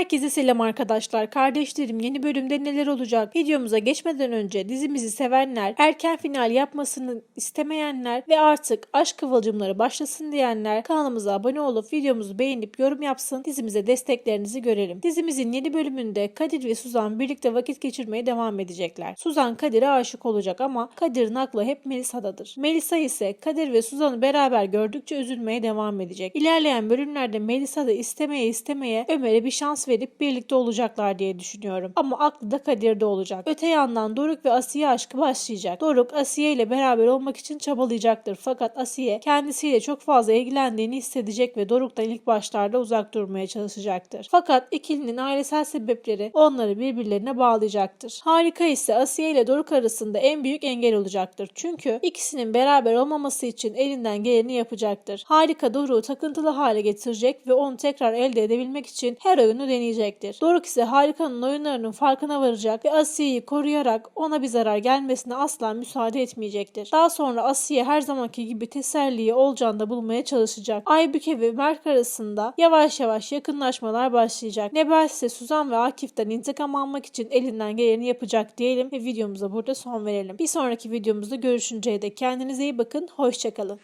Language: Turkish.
Herkese selam arkadaşlar. Kardeşlerim yeni bölümde neler olacak? Videomuza geçmeden önce dizimizi sevenler, erken final yapmasını istemeyenler ve artık aşk kıvılcımları başlasın diyenler kanalımıza abone olup videomuzu beğenip yorum yapsın. Dizimize desteklerinizi görelim. Dizimizin yeni bölümünde Kadir ve Suzan birlikte vakit geçirmeye devam edecekler. Suzan Kadir'e aşık olacak ama Kadir'in aklı hep Melisa'dadır. Melisa ise Kadir ve Suzan'ı beraber gördükçe üzülmeye devam edecek. İlerleyen bölümlerde Melisa da istemeye istemeye Ömer'e bir şans verip birlikte olacaklar diye düşünüyorum. Ama aklı da Kadir'de olacak. Öte yandan Doruk ve Asiye aşkı başlayacak. Doruk Asiye ile beraber olmak için çabalayacaktır. Fakat Asiye kendisiyle çok fazla ilgilendiğini hissedecek ve Doruk'tan ilk başlarda uzak durmaya çalışacaktır. Fakat ikilinin ailesel sebepleri onları birbirlerine bağlayacaktır. Harika ise Asiye ile Doruk arasında en büyük engel olacaktır. Çünkü ikisinin beraber olmaması için elinden geleni yapacaktır. Harika Doruk'u takıntılı hale getirecek ve onu tekrar elde edebilmek için her oyunu deneyecektir. Doruk ise Harika'nın oyunlarının farkına varacak ve Asiye'yi koruyarak ona bir zarar gelmesine asla müsaade etmeyecektir. Daha sonra Asiye her zamanki gibi teselliyi Olcan'da bulmaya çalışacak. Aybüke ve Berk arasında yavaş yavaş yakınlaşmalar başlayacak. Nebel ise Suzan ve Akif'ten intikam almak için elinden geleni yapacak diyelim ve videomuza burada son verelim. Bir sonraki videomuzda görüşünceye dek kendinize iyi bakın. Hoşçakalın.